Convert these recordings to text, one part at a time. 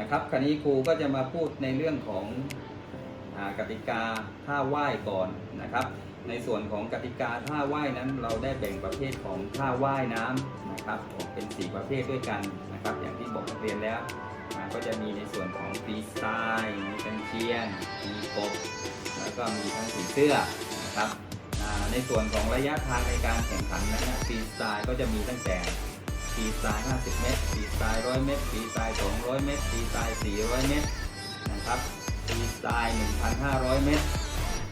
นะครับคราวนี้ครูก็จะมาพูดในเรื่องของอกติกาท่าว่ายก่อนนะครับ ในส่วนของกติกาท่าว่ายนั้น เราได้แบ่งประเภทของท่าว่ายน้ำนะครับออกเป็น 4 ประเภทด้วยกันนะครับ อย่างที่บอกเรียนแล้วก็จะมีในส่วนของฟรีสไตล์มีกันเชียงมีกบแล้วก็มีทั้งผีเสื้อนะครับในส่วนของระยะทางในการแข่งขันนั้นฟรีสไตล์ก็จะมีตั้งแต่ ฟรีสไตล์50 เมตรฟรีสไตล์100 เมตรฟรีสไตล์200 เมตรฟรีตล์400 เมตรนะครับฟรีสไตล์1,500 เมตร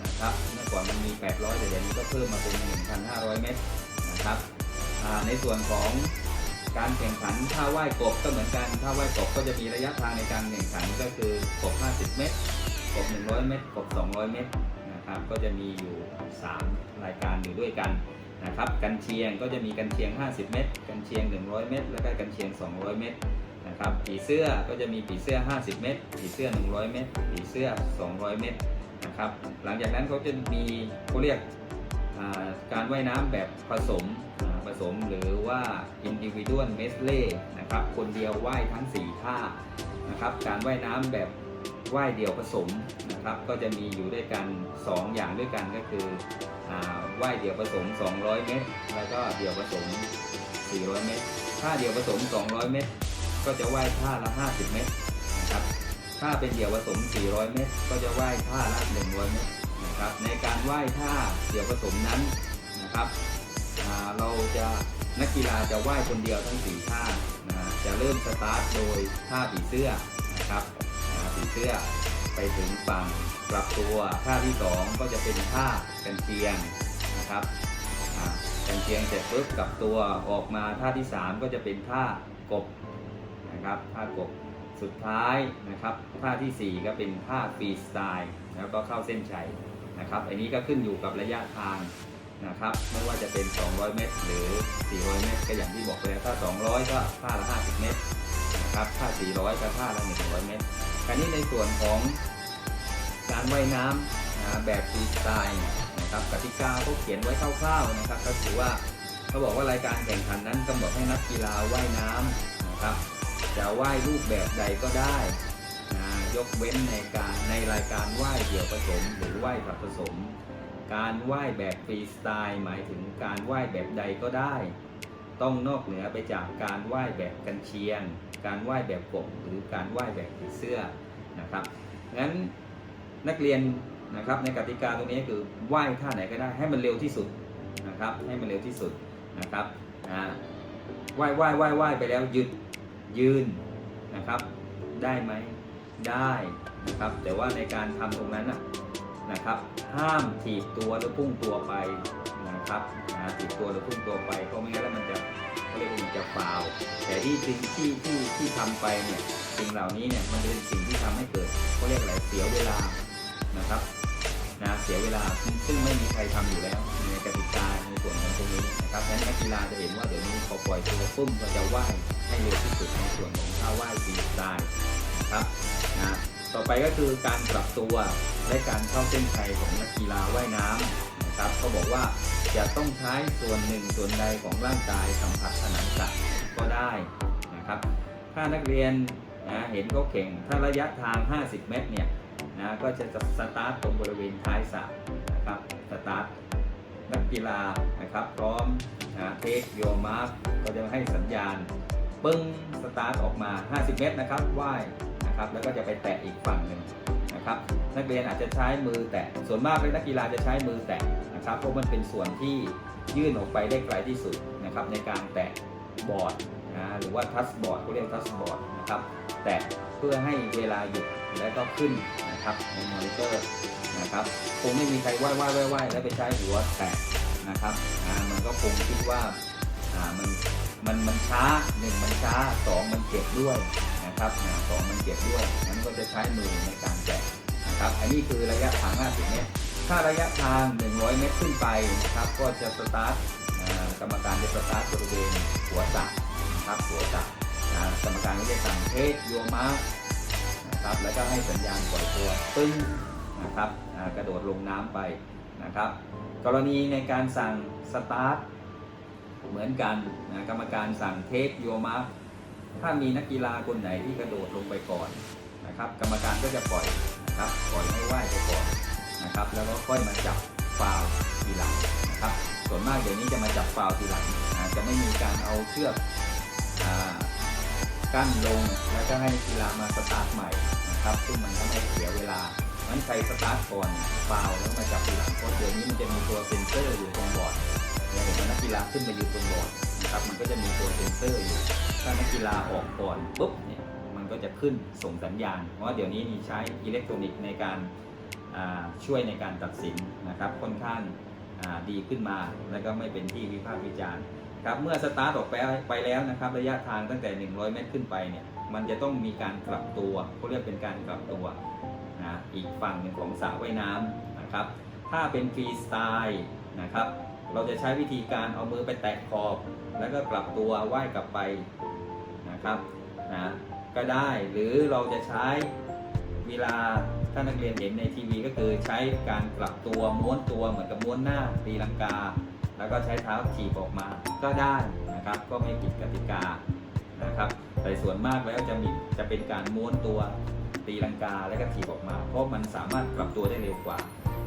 นะครับเมื่อก่อนมันมี 800 แต่เดี๋ยวนี้ก็เพิ่มมาเป็น 1,500 เมตรนะครับในส่วนของการแข่งขันท่าว่ายกบก็เหมือนกันท่าว่ายกบก็จะมีระยะทางในการแข่งขันก็คือกบ 50 เมตร กบ 100 เมตร กบ 200 เมตรนะครับก็จะมีอยู่ 3 รายการอยู่ด้วยกัน นะครับกันเชียงก็จะมีกันเชียง 50 เมตร กันเชียง 100 เมตร แล้วก็กันเชียง 200 เมตรนะครับผีเสื้อก็จะมีผีเสื้อ 50 เมตรผีเสื้อ 100 เมตรผีเสื้อ 200 เมตรนะครับหลังจากนั้นเขาจะมีเขาเรียกการว่ายน้ำแบบผสมผสมหรือว่า individual medley นะครับคนเดียวว่ายทั้ง 4 ท่านะครับการว่ายน้ำแบบ ว่ายเดี่ยวผสมนะครับ ก็จะมีอยู่ด้วยกัน 2 อย่างด้วยกันก็คือว่ายเดี่ยวผสม 200 เมตร แล้วก็เดี่ยวผสม 400 เมตร ถ้าเดี่ยวผสม 200 เมตร ก็จะว่ายท่าละ 50 เมตรนะครับ ถ้าเป็นเดี่ยวผสม 400 เมตร ก็จะว่ายท่าละ 100 เมตรนะครับ ในการว่ายท่าเดี่ยวผสมนั้นนะครับ เราจะนักกีฬาจะว่ายคนเดียวทั้ง4ท่านะจะเริ่มสตาร์ทโดยท่าผีเสื้อนะครับ ผีเสื้อไปถึงฝั่งกลับตัวท่าที่ 2 ก็จะเป็นท่ากันเชียงนะครับกันเชียงเสร็จปุ๊บกลับตัวออกมาท่าที่ 3 ก็จะเป็นท่ากบนะครับท่ากบสุดท้ายนะครับท่าทีสี่ 4 ก็เป็นท่าฟรีสไตล์แล้วก็เข้าเส้นชัยนะครับอันนี้ก็ขึ้นอยู่กับระยะทางนะครับไม่ว่าจะเป็น 200 เมตร หรือ 400 เมตร ก็อย่างที่บอกไปแล้วถ้า 200 ก็ท่าละ 50 เมตร ครับถ้า400ก็ท่าละ100 เมตรคราวนี้ในส่วนของการว่ายน้ำนะแบบฟรีสไตล์นะครับกติกาเขาเขียนไว้คร่าวๆนะครับ ก็คือว่าเขาบอกว่ารายการแข่งขันนั้นกำหนดให้นักกีฬาว่ายน้ำนะครับ จะว่ายรูปแบบใดก็ได้นะยกเว้นในการในรายการว่ายเดี่ยวผสม หรือว่ายผัดผสม การว่ายแบบฟรีสไตล์หมายถึงการว่ายแบบใดก็ได้ ต้องนอกเหนือไปจากการว่ายแบบกันเชียง การว่ายแบบกบหรือการว่ายแบบผีเสื้อนะครับงั้นนักเรียนนะครับในกติกาตรงนี้คือว่ายท่าไหนก็ได้ให้มันเร็วที่สุดนะครับให้มันเร็วที่สุดนะครับอ่าว่ายว่ายว่ายว่ายไปแล้วหยุดยืนนะครับ ได้ไหมได้นะครับ แต่ว่าในการทำตรงนั้นนะครับ ห้ามถีบตัวหรือพุ่งตัวไปนะครับถีบตัวหรือพุ่งตัวไปเพราะไม่งั้นแล้วมันจะ เขาเรียกว่ามันจะฟาวล์แต่ที่สิ่งที่ที่ที่ทำไปเนี่ยสิ่งเหล่านี้เนี่ยมันเป็นสิ่งที่ทำให้เกิดเขาเรียกอะไรเสียเวลานะครับนะเสียเวลาซึ่งไม่มีใครทำอยู่แล้วในกติกาในส่วนของตรงนี้นะครับดังนั้นนักกีฬาจะเห็นว่าเดี๋ยวนี้พอปล่อยตัวปุ้มก็จะว่ายให้เร็วที่สุดในส่วนของท่าว่ายฟรีสไตล์นะครับนะต่อไปก็คือการปรับตัวและการเข้าเส้นชัยของนักกีฬาว่ายน้ำ นะครับเขาบอกว่าจะต้องใช้ส่วนหนึ่งส่วนใดของร่างกายสัมผัสผนังสระก็ได้นะครับ ถ้านักเรียนนะเห็นเขาเข่งถ้าระยะทาง 50 เมตรเนี่ยนะก็จะสตาร์ทตรงบริเวณท้ายสระนะครับสตาร์ทนักกีฬานะครับ พร้อมนะเทคโยมาร์กก็จะให้สัญญาณปึ้งสตาร์ทออกมา 50 เมตรนะครับว่ายนะครับแล้วก็จะไปแตะอีกฝั่งหนึ่ง นะครับ นักเรียนอาจจะใช้มือแตะส่วนมากเลยนักกีฬาจะใช้มือแตะนะครับเพราะมันเป็นส่วนที่ยื่นออกไปได้ไกลที่สุดนะครับในการแตะบอร์ดนะหรือว่าทัชบอร์ดเขาเรียกทัชบอร์ดนะครับแตะเพื่อให้เวลาหยุดแล้วก็ขึ้นนะครับในมอนิเตอร์นะครับคงไม่มีใครว่ายว่ายว่ายว่ายแล้วไปใช้หัวแตะนะครับอ่ามันก็คงคิดว่าอ่ามันมันมันช้าหนึ่งมันช้าสองมันเจ็บด้วยนะครับสองมันเจ็บด้วยนั้นก็จะใช้มือในการแตะ นะครับ อันนี้คือระยะทาง 50 เมตร ถ้าระยะทาง 100 เมตรขึ้นไปนะครับ ก็จะสตาร์ทกรรมการจะสตาร์ทบริเวณหัวสระนะครับหัวสระอ่ากรรมการก็จะสั่งเทคโยมาร์นะครับ แล้วก็ให้สัญญาณปล่อยตัวปึ้งนะครับกระโดดลงน้ำไปนะครับ กรณีในการสั่งสตาร์ทเหมือนกันนะกรรมการสั่งเทคโยมาร์ถ้ามีนักกีฬาคนไหนที่กระโดดลงไปก่อนนะครับ กรรมการก็จะปล่อย นะครับปล่อยให้ว่ายไปก่อนนะครับ แล้วก็ค่อยมาจับฟาวทีหลังนะครับ ส่วนมากเดี๋ยวนี้จะมาจับฟาวทีหลังจะไม่มีการเอาเชือกกั้นลงแล้วก็ให้นักกีฬามาสตาร์ทใหม่นะครับ ซึ่งมันทำให้เสียเวลางั้นใครสตาร์ทก่อนฟาวแล้วมาจับทีหลังเพราะเดี๋ยวนี้มันจะมีตัวเซ็นเซอร์อยู่ตรงบอร์ดเราเห็นว่านักกีฬาขึ้นมาอยู่ตรงบอร์ดนะครับ มันก็จะมีตัวเซ็นเซอร์อยู่ ถ้านักกีฬาออกก่อนปุ๊บเนี่ย ก็จะขึ้นส่งสัญญาณ เพราะว่าเดี๋ยวนี้มีใช้อิเล็กทรอนิกส์ในการช่วยในการตัดสินนะครับค่อนข้างดีขึ้นมา แล้วก็ไม่เป็นที่วิพากษ์วิจารณ์ครับเมื่อสตาร์ทออกไปไปแล้วนะครับ ระยะทางตั้งแต่ 100 เมตรขึ้นไปเนี่ยมันจะต้องมีการกลับตัวเขาเรียกเป็นการกลับตัวนะอีกฝั่งหนึ่งของสระว่ายน้ำนะครับ ถ้าเป็นฟรีสไตล์นะครับ เราจะใช้วิธีการเอามือไปแตะขอบ แล้วก็กลับตัวว่ายกลับไปนะครับนะ ก็ได้ หรือเราจะใช้เวลาถ้านักเรียนเห็นในทีวีก็คือใช้การกลับตัวม้วนตัวเหมือนกับม้วนหน้าตีลังกา แล้วก็ใช้เท้าถีบออกมาก็ได้นะครับ ก็ไม่ผิดกติกานะครับ แต่ส่วนมากแล้วจะมีจะเป็นการม้วนตัวตีลังกาแล้วก็ถีบออกมา เพราะมันสามารถกลับตัวได้เร็วกว่า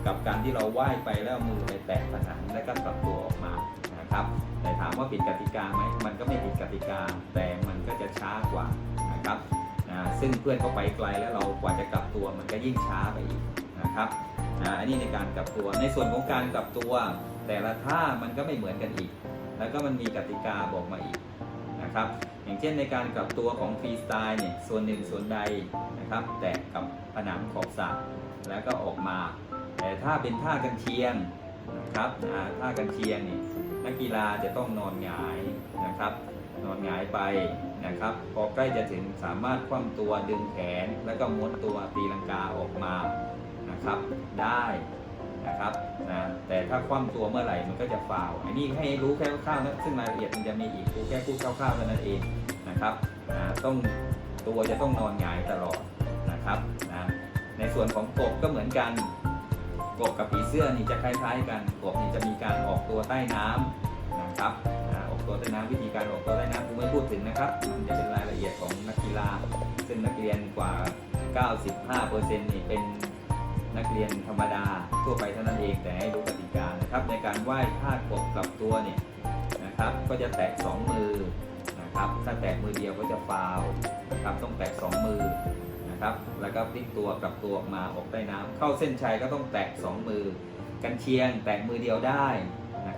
กับการที่เราว่ายไปแล้วมือไปแตะผนังแล้วก็กลับตัวออกมานะครับ แต่ถามว่าผิดกติกาไหมมันก็ไม่ผิดกติกา แต่มันก็จะช้ากว่า นะครับนะซึ่งเพื่อนเขาไปไกลแล้วเรากว่าจะกลับตัวมันก็ยิ่งช้าไปอีกนะครับนะอันนี้ในการกลับตัวในส่วนของการกลับตัว แต่ละท่ามันก็ไม่เหมือนกันอีก แล้วก็มันมีกติกาบอกมาอีกนะครับอย่างเช่นในการกลับตัวของฟรีสไตล์เนี่ยส่วนหนึ่งส่วนใดนะครับแตะกับผนังขอบสระแล้วก็ออกมา แต่ถ้าเป็นท่ากันเชียงนะครับท่ากันเชียงนี่นักกีฬาจะต้องนอนหงายนะครับ นอนหงายไปนะครับ พอใกล้จะถึงสามารถคว่ำตัวดึงแขน แล้วก็ม้วนตัวตีลังกาออกมานะครับ ได้นะครับนะแต่ถ้าคว่ำตัวเมื่อไหร่มันก็จะฟาวอันนี้ให้รู้แค่คร่าวๆนะซึ่งรายละเอียดมันจะมีอีกรู้แค่พูดคร่าวๆเท่านั้นเองนะครับนะต้องตัวจะต้องนอนหงายตลอดนะครับนะในส่วนของกบก็เหมือนกันกบกับผีเสื้อนี่จะคล้ายๆ กันกบนี่จะมีการออกตัวใต้น้ำนะครับ ตัวใต้น้ำวิธีการออกตัวใต้น้ำผมไม่พูดถึงนะครับ มันจะเป็นรายละเอียดของนักกีฬา ซึ่งนักเรียนกว่า 95%นี่เป็นนักเรียนธรรมดาทั่วไปเท่านั้นเองแต่ให้รู้กติกานะครับ ในการไหว้ท่ากบกลับตัวเนี่ยนะครับ ก็จะแตะสองมือนะครับถ้าแตะมือเดียวก็จะฟาวนะครับต้องแตะสองมือนะครับ แล้วก็พลิกตัวกลับตัวออกมาออกใต้น้ำเข้าเส้นชัยก็ต้องแตะสองมือ กันเชียงแตะมือเดียวได้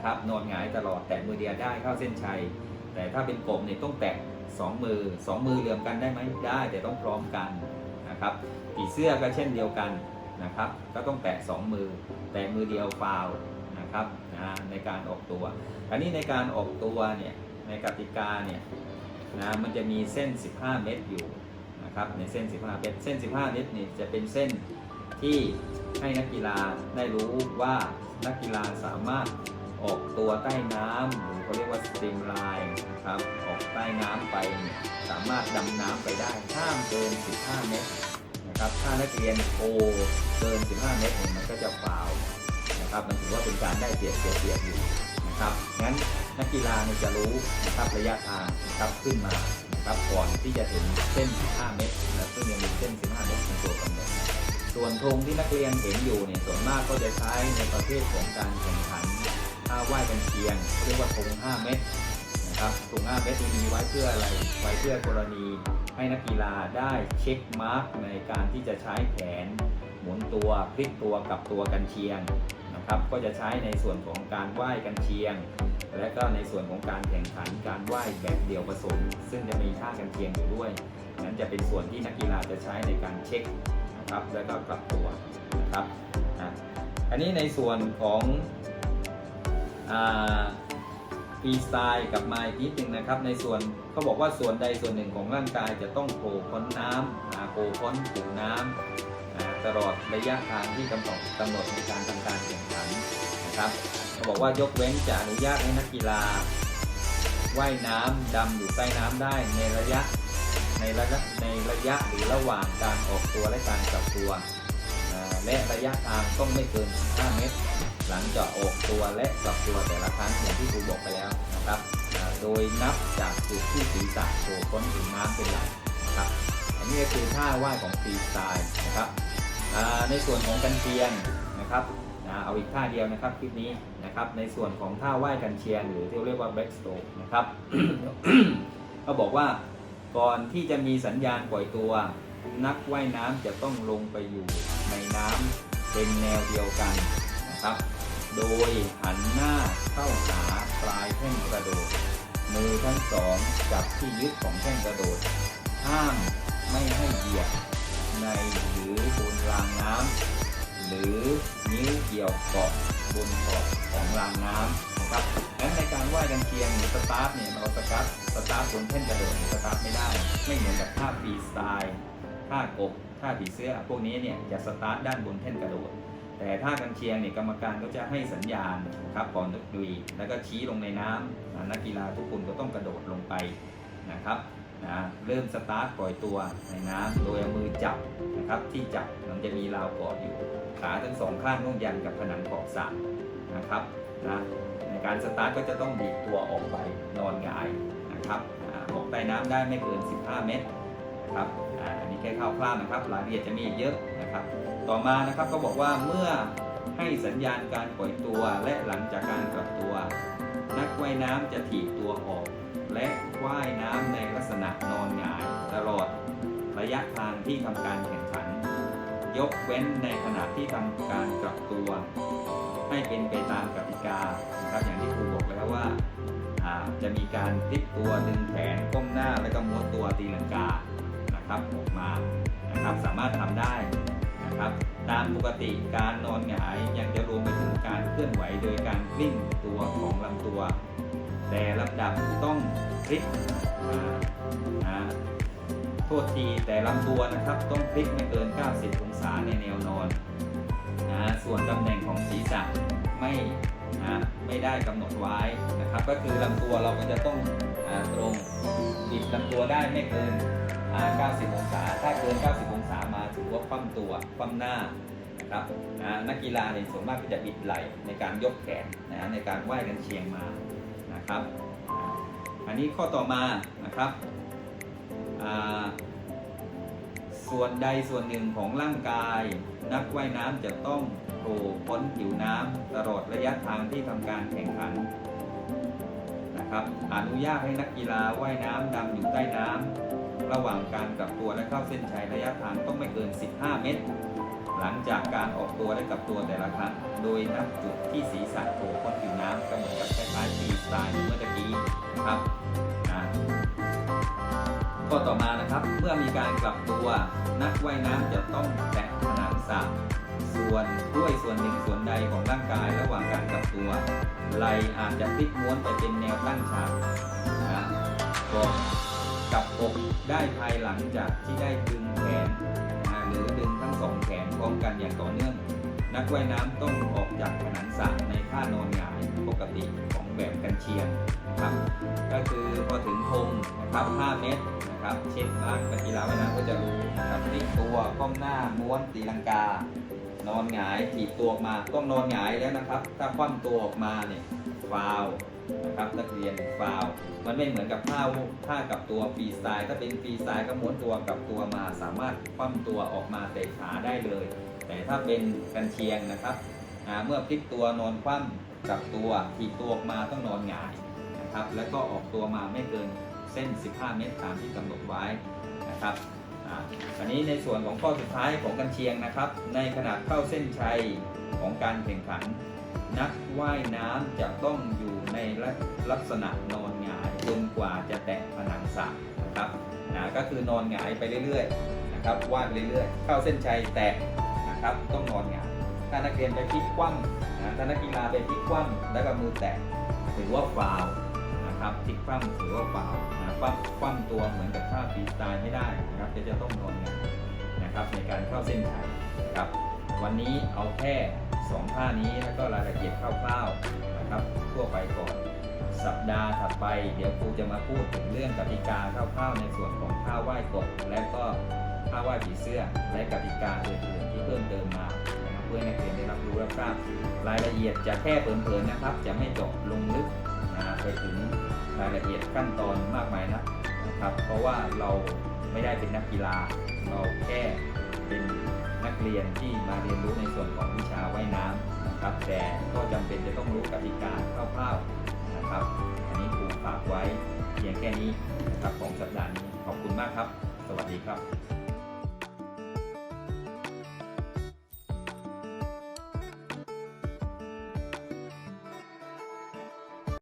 นะครับนอนหงายตลอดแตะมือเดียวได้เข้าเส้นชัย แต่ถ้าเป็นกบเนี่ยต้องแตะสองมือสองมือเหลื่อมกันได้ไหมได้แต่ต้องพร้อมกันนะครับผีเสื้อก็เช่นเดียวกันนะครับก็ต้องแตะสองมือ แต่มือเดียวฟาวนะครับนะในการออกตัว อันนี้ในการออกตัวเนี่ยในกติกาเนี่ยนะมันจะมีเส้น 15 เมตรอยู่นะครับในเส้น 15 เมตรเส้น 15 เมตรนี่จะเป็นเส้นที่ให้นักกีฬาได้รู้ว่านักกีฬาสามารถ ออกตัวใต้น้ำหรือเขาเรียกว่าสตรีมไลน์นะครับออกใต้น้ำไปเนี่ยสามารถดำน้ำไปได้ห้ามเกิน 15 เมตรนะครับถ้านักเรียนโอเกิน 15 เมตรเนี่ยมันก็จะฟาวล์นะครับมันถือว่าเป็นการได้เปรียบเสียเปรียบอยู่นะครับงั้นนักกีฬาเนี่ยจะรู้นะครับระยะทางนะครับขึ้นมาครับก่อนที่จะถึงเส้น 15 เมตรนะซึ่งยังมีเส้น 15 เมตรเป็นตัวกำหนดส่วนธงที่นักเรียนเห็นอยู่เนี่ยส่วนมากก็จะใช้ในประเภทของการแข่งขัน ท่าว่ายกันเชียงเรียกว่าธง5 เมตรนะครับธง5 เมตรมีไว้เพื่ออะไร ไว้เพื่อกรณีให้นักกีฬาได้เช็คมาร์กในการที่จะใช้แขนหมุนตัวพลิกตัวกลับตัวกันเชียงนะครับก็จะใช้ในส่วนของการว่ายกันเชียง และก็ในส่วนของการแข่งขันการว่ายแบบเดี่ยวผสม ซึ่งจะมีท่ากันเทียงอยู่ด้วยนั้นจะเป็นส่วนที่นักกีฬาจะใช้ในการเช็คนะครับแล้วก็กลับตัวนะครับอันนี้ในส่วนของ ฟรีสไตล์กับมาอีกนิดนึงนะครับ ในส่วนเขาบอกว่าส่วนใดส่วนหนึ่งของร่างกายจะต้องโผล่พ้นน้ำอ่าโผล่พ้นผิวน้ำตลอดระยะทางที่กำหนดกำหนดในการทำการแข่งขันนะครับเขาบอกว่ายกเว้นจะอนุญาตให้นักกีฬาว่ายน้ำดำอยู่ใต้น้ำได้ในระยะในระยะในระยะหรือระหว่างการออกตัวและการกลับตัว และระยะทางต้องไม่เกิน 5 เมตร หลังจากออกตัวและกลับตัวแต่ละครั้งอย่างที่ครูบอกไปแล้วนะครับโดยนับจากจุดที่ศีรษะโผล่พ้นถึงน้ำเป็นหลักนะครับอันนี้คือท่าว่ายของฟรีสไตล์นะครับในส่วนของกันเชียงนะครับเอาอีกท่าเดียวนะครับคลิปนี้นะครับในส่วนของท่าว่ายกันเชียงหรือที่เรียกว่า back stroke นะครับก็บอกว่าก่อนที่จะมีสัญญาณปล่อยตัว นักว่ายน้ำจะต้องลงไปอยู่ในน้ำเป็นแนวเดียวกันนะครับ โดยหันหน้าเข้าหาปลายแท่งกระโดด มือทั้งสองจับที่ยึดของแท่งกระโดด ห้ามไม่ให้เหยียบในหรือบนรางน้ำหรือนิ้วเกี่ยวเกาะบนขอบของรางน้ำนะครับงั้นในการว่ายกันเชียงหรือสตาร์ทเนี่ยเราสตาร์ทสตาร์ทบนแท่นกระโดดสตาร์ทไม่ได้ ไม่เหมือนกับท่าฟรีสไตล์ท่ากบท่าผีเสื้อพวกนี้เนี่ยจะสตาร์ทด้านบนแท่นกระโดด แต่ถ้ากันเชียงเนี่ยกรรมการก็จะให้สัญญาณนะครับก่อนดุยแล้วก็ชี้ลงในน้ำอ่านักกีฬาทุกคนก็ต้องกระโดดลงไปนะครับนะเริ่มสตาร์ทปล่อยตัวในน้ำโดยเอามือจับนะครับที่จับมันจะมีราวกอดอยู่ ขาทั้งสองข้างต้องยันกับผนังขอบสระนะครับนะในการสตาร์ทก็จะต้องดีดตัวออกไปนอนหงายนะครับอออกใต้น้ำได้ไม่เกิน 15 เมตรนะครับอันนี้แค่คร่าวๆนะครับรายละเอียดจะมีเยอะนะครับ ต่อมานะครับก็บอกว่าเมื่อให้สัญญาณการปล่อยตัวและหลังจากการกลับตัว นักว่ายน้ำจะถีบตัวออก และว่ายน้ำในลักษณะนอนหงายตลอดระยะทางที่ทำการแข่งขัน ยกเว้นในขณะที่ทำการกลับตัว ให้เป็นไปตามกติกานะครับอย่างที่ครูบอกแล้วว่าจะมีการพลิกตัวดึงแขนก้มหน้าแล้วก็ม้วนตัวตีลังกานะครับออกมานะครับสามารถทำได้ นะครับ ตามปกติการนอนหงายยังจะรวมไปถึงการเคลื่อนไหวโดยการกลิ้งตัวของลำตัว แต่ลำดับต้องพลิกอ่าอ่าโทษทีแต่ลำตัวนะครับต้องพลิกไม่เกิน 90 องศาในแนวนอนนะส่วนตำแหน่งของศีรษะไม่นะไม่ได้กำหนดไว้นะครับ ก็คือลำตัวเราก็จะต้องตรงบิดลำตัวได้ไม่เกิน 90 องศา ถ้าเกิน 90 องศาือว่าคว่ำตัวคว่ำหน้านะครับนะนักกีฬาเนี่ยส่วนมากก็จะบิดไหล่ในการยกแขนนะในการว่ายกันเชียงมานะครับ อันนี้ข้อต่อมานะครับส่วนใดส่วนหนึ่งของร่างกาย นักว่ายน้ำจะต้องโผล่พ้นผิวน้ำตลอดระยะทางที่ทำการแข่งขันนะครับอนุญาตให้นักกีฬาว่ายน้ำดำอยู่ใต้น้ำ ระหว่างการกลับตัวและเข้าเส้นชัยระยะทางต้องไม่เกิน 15 เมตร หลังจากการออกตัวและกลับตัวแต่ละครั้ง โดยนับจุดที่ศีรษะโผล่พ้นผิวน้ำก็เหมือนกับคล้ายๆฟีสไตล์เมื่อตะกี้นะครับอ่าข้อต่อมานะครับ เมื่อมีการกลับตัว นักว่ายน้ำจะต้องแตะผนังสระส่วนด้วยส่วนหนึ่งส่วนใดของร่างกายระหว่างการกลับตัวไหลอาจจะพลิกม้วนไปเป็นแนวตั้งฉากนะก็ กับอกได้ภายหลังจากที่ได้ดึงแขนหรือดึงทั้งสองแขนพร้อมกันอย่างต่อเนื่อง นักว่ายน้ำต้องออกจากผนังสระในท่านอนหงายปกติของแบบกันเชียงครับก็คือพอถึงธงนะครับ 5 เมตรนะครับ เช่นนักกีฬาว่ายน้ำก็จะรู้นะครับพลิกตัวก้มหน้าม้วนตีลังกา นอนหงายถีบตัวออกมาต้องนอนหงายแล้วนะครับ ถ้าคว่ำตัวออกมาเนี่ยฟาว นะครับนักเรียนฟาวมันไม่เหมือนกับท่าท่ากับตัวฟรีสไตล์ถ้าเป็นฟรีสไตล์ก็ม้วนตัวกับตัวมาสามารถคว่ำตัวออกมาเตะขาได้เลย แต่ถ้าเป็นกันเชียงนะครับเมื่อพลิกตัวนอนคว่ำกับตัวถีบตัวออกมาต้องนอนหงายนะครับแล้วก็ออกตัวมาไม่เกินเส้น 15 เมตรตามที่กำหนดไว้นะครับอันนี้ในส่วนของข้อสุดท้ายของกันเชียงนะครับ ในขณะเข้าเส้นชัยของการแข่งขัน นักว่ายน้ำจะต้องอยู่ในลักษณะนอนหงายจนกว่าจะแตะผนังสระนะครับนะก็คือนอนหงายไปเรื่อยๆนะครับว่ายไปเรื่อยๆ เข้าเส้นชัยแตะนะครับต้องนอนหงายถ้านักเรียนไปพลิกคว่ำนะถ้านักกีฬาไปพลิกคว่ำแล้วก็มือแตะถือว่าฟาวนะครับพลิกคว่ำถือว่าฟาวล์นะคว่ำคว่ำตัวเหมือนกับท่าฟรีสไตล์ไม่ได้นะครับจะจะต้องนอนหงายนะครับในการเข้าเส้นชัยครับวันนี้เอาแค่ สองท่านี้แล้วก็รายละเอียดคร่าวๆนะครับทั่วไปก่อน สัปดาห์ถัดไป เดี๋ยวครูจะมาพูดถึงเรื่องกติกาคร่าวๆในส่วนของท่าไหว้กบและก็ท่าไหว้ผีเสื้อ และกติกาอื่นๆที่เพิ่มเติมมาเพื่อให้นักเรียนได้รับรู้รับทราบรายละเอียดจะแค่เผินๆนะครับ จะไม่เจบลงลึกนะไปถึงรายละเอียดขั้นตอนมากมายนะนะครับ เพราะว่าเราไม่ได้เป็นนักกีฬา เราแค่เป็น นักเรียนที่มาเรียนรู้ในส่วนของวิชาว่ายน้ำนะครับ แต่ก็จำเป็นจะต้องรู้กติกาคร่าวๆนะครับ อันนี้ครูฝากไว้เพียงแค่นี้นะครับของสัปดาห์นี้ขอบคุณมากครับ สวัสดีครับ